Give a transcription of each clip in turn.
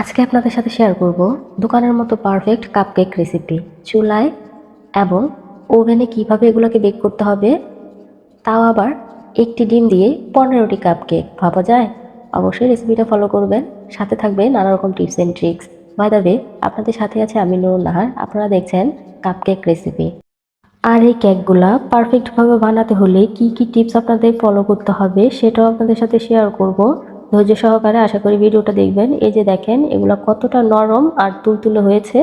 আজকে আপনাদের সাথে শেয়ার করব দোকানের মতো পারফেক্ট কাপকেক রেসিপি চুলায় এবং ওভেনে কীভাবে এগুলোকে বেক করতে হবে, তাও আবার একটি ডিম দিয়ে পনেরোটি কাপকেক ভাবা যায়? অবশ্যই রেসিপিটা ফলো করবেন, সাথে থাকবে নানা রকম tips and tricks by the আপনাদের সাথে আছে আমি নুরুন নাহার, আপনারা দেখছেন কাপকেক রেসিপি আর এই কেকগুলা পারফেক্টভাবে বানাতে হলে কি কি টিপস আপনাদের ফলো করতে হবে, সেটাও আপনাদের সাথে শেয়ার করব। ধৈর্য সহকারে আশা করি ভিডিওটা দেখবেন। এই যে দেখেন, এগুলো কতটা নরম আর তুলতুলে হয়েছে।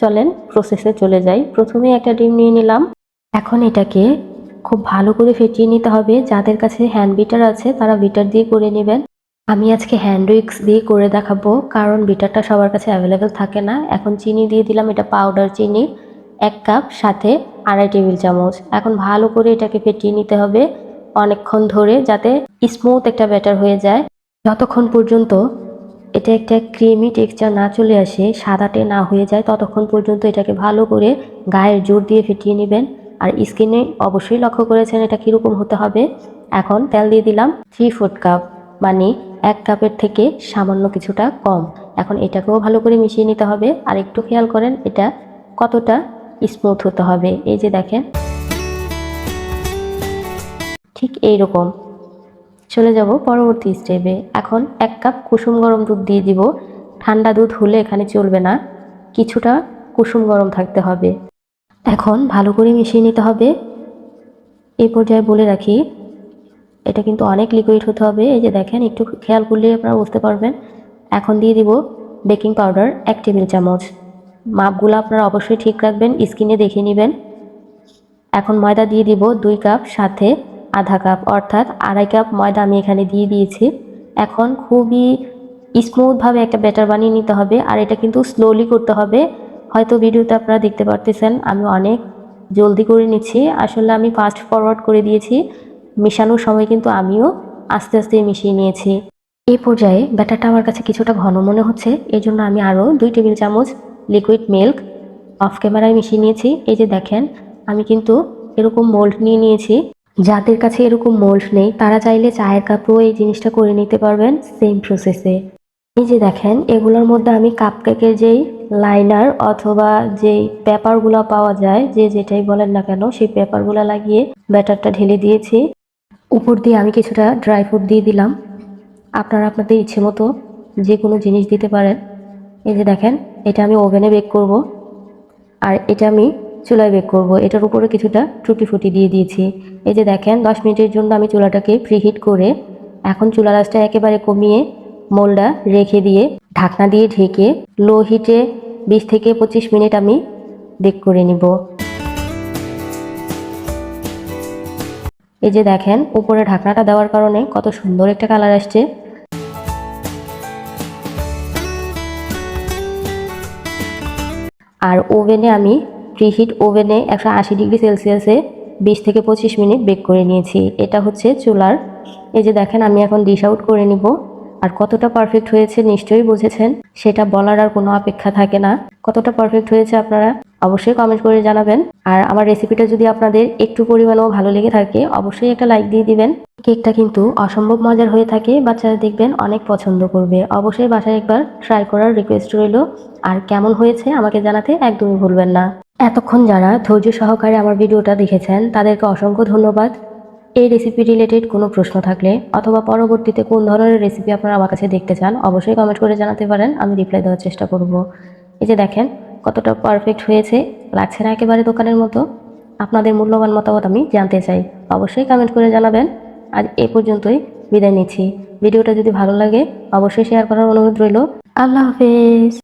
চলেন প্রসেসে চলে যাই। প্রথমে একটা ডিম নিয়ে নিলাম। এখন এটাকে খুব ভালো করে ফেটিয়ে নিতে হবে। যাদের কাছে হ্যান্ড বিটার আছে, তারা বিটার দিয়ে করে নেবেন। আমি আজকে হ্যান্ড উইক্স দিয়ে করে দেখাবো, কারণ বিটারটা সবার কাছে অ্যাভেলেবেল থাকে না। এখন চিনি দিয়ে দিলাম, এটা পাউডার চিনি। এক কাপ সাথে আড়াই টেবিল চামচ। এখন ভালো করে এটাকে ফেটিয়ে নিতে হবে অনেকক্ষণ ধরে, যাতে স্মুথ একটা ব্যাটার হয়ে যায়। যতক্ষণ পর্যন্ত এটা একটা ক্রিমি টেক্সচার না চলে আসে, সাদাটে না হয়ে যায়, ততক্ষণ পর্যন্ত এটাকে ভালো করে গায়ের জোর দিয়ে ফেটিয়ে নেবেন। আর স্কিনে অবশ্যই লক্ষ্য করেছেন এটা কীরকম হতে হবে। এখন তেল দিয়ে দিলাম থ্রি ফুট কাপ মানে এক কাপের থেকে সামান্য কিছুটা কম। এখন এটাকেও ভালো করে মিশিয়ে নিতে হবে। আর একটু খেয়াল করেন, এটা কতটা স্মুথ হতে হবে। এই যে দেখেন, ঠিক এই রকম চলে যাব পরবর্তী স্টেপে এখন এক কাপ কুসুম গরম দুধ দিয়ে দিব। ঠান্ডা দুধ হলে এখানে চলবে না। কিছুটা কুসুম গরম থাকতে হবে। এখন ভালো করে মিশিয়ে নিতে হবে। এই পর্যায়ে বলে রাখি, এটা কিন্তু অনেক লিকুইড হতে হবে। এই যে দেখেন, একটু খেয়াল করলে আপনারা বুঝতে পারবেন। এখন দিয়ে দিব বেকিং পাউডার এক টেবিল চামচ। মাপগুলো আপনারা অবশ্যই ঠিক রাখবেন স্কিনে দেখে নেবেন। এখন ময়দা দিয়ে দিব দুই কাপ সাথে আধা কাপ, অর্থাৎ আড়াই কাপ ময়দা আমি এখানে দিয়ে দিয়েছি। এখন খুবই স্মুথভাবে একটা ব্যাটার বানিয়ে নিতে হবে, আর এটা কিন্তু স্লোলি করতে হবে। হয়তো ভিডিওতে আপনারা দেখতে পারতেছেন, আমি অনেক জলদি করে নিচ্ছি। আসলে আমি ফাস্ট ফরওয়ার্ড করে দিয়েছি, মেশানোর সময় কিন্তু আমিও আস্তে আস্তে মিশিয়ে নিয়েছি। এই পর্যায়ে ব্যাটারটা আমার কাছে কিছুটা ঘন মনে হচ্ছে এই জন্য আমি আরও দুই টেবিল চামচ লিকুইড মিল্ক অফ ক্যামেরায় মিশিয়ে নিয়েছি। এই যে দেখেন, আমি কিন্তু এরকম মোল্ড নিয়ে নিয়েছি। যাদের কাছে এরকম মোল্ড নেই, তারা চাইলে চায়ের কাপেও এই জিনিসটা করে নিতে পারবেন সেম প্রসেসে এই যে দেখেন, এগুলোর মধ্যে আমি কাপকেকের যেই লাইনার অথবা যেই পেপারগুলো পাওয়া যায়, যে যেটাই বলেন না কেন, সেই পেপারগুলো লাগিয়ে ব্যাটারটা ঢেলে দিয়েছি। উপর দিয়ে আমি কিছুটা ড্রাই ফ্রুট দিয়ে দিলাম। আপনারা আপনাদের ইচ্ছে মতো যে কোনো জিনিস দিতে পারেন। এই যে দেখেন, এটা আমি ওভেনে বেক করব। আর এটা আমি চুলায় বেক করব। এটার উপরে কিছুটা টুটি ফুটি দিয়ে দিয়েছি। এই যে দেখেন, দশ মিনিটের জন্য আমি চুলাটাকে প্রিহিট করে এখন চুলা রাসটা একেবারে কমিয়ে মোলটা রেখে দিয়ে ঢাকনা দিয়ে ঢেকে লো হিটে বিশ থেকে পঁচিশ মিনিট আমি বেক করে নিব। এই যে দেখেন, উপরে ঢাকনাটা দেওয়ার কারণে কত সুন্দর একটা কালার আসছে। আর ওভেনে আমি প্রিহিট ওভেনে একশো আশি ডিগ্রি সেলসিয়াসে বিশ থেকে পঁচিশ মিনিট বেক করে নিয়েছি। এটা হচ্ছে চুলার। এই যে দেখেন, আমি এখন ডিশ আউট করে নিব। আর কতটা পারফেক্ট হয়েছে নিশ্চয়ই বুঝেছেন? সেটা বলার আর কোনো অপেক্ষা থাকে না। কতটা পারফেক্ট হয়েছে আপনারা অবশ্যই কমেন্ট করে জানাবেন। আর আমার রেসিপিটা যদি আপনাদের একটু পরিমাণেও ভালো লেগে থাকে, অবশ্যই একটা লাইক দিয়ে দিবেন। কেকটা কিন্তু অসম্ভব মজার হয়ে থাকে। বাচ্চারা দেখবেন অনেক পছন্দ করবে। অবশ্যই বাসায় একবার ট্রাই করার রিকোয়েস্ট রইল। আর কেমন হয়েছে আমাকে জানাতে একদমই ভুলবেন না। এতক্ষণ যারা ধৈর্য সহকারে আমার ভিডিওটা দেখেছেন, তাদেরকে অসংখ্য ধন্যবাদ। এই রেসিপি রিলেটেড কোনো প্রশ্ন থাকলে অথবা পরবর্তীতে কোন ধরনের রেসিপি আপনারা আমার কাছে দেখতে চান, অবশ্যই কমেন্ট করে জানাতে পারেন, আমি রিপ্লাই দেওয়ার চেষ্টা করব। এই যে দেখেন, কতটা পারফেক্ট হয়েছে, লাগছে না একেবারে দোকানের মতো। আপনাদের মূল্যবান মতামত আমি জানতে চাই, অবশ্যই কমেন্ট করে জানাবেন। আজ এ পর্যন্তই, বিদায় নিচ্ছি। ভিডিওটা যদি ভালো লাগে, অবশ্যই শেয়ার করার অনুরোধ রইল। আল্লাহ হাফেজ।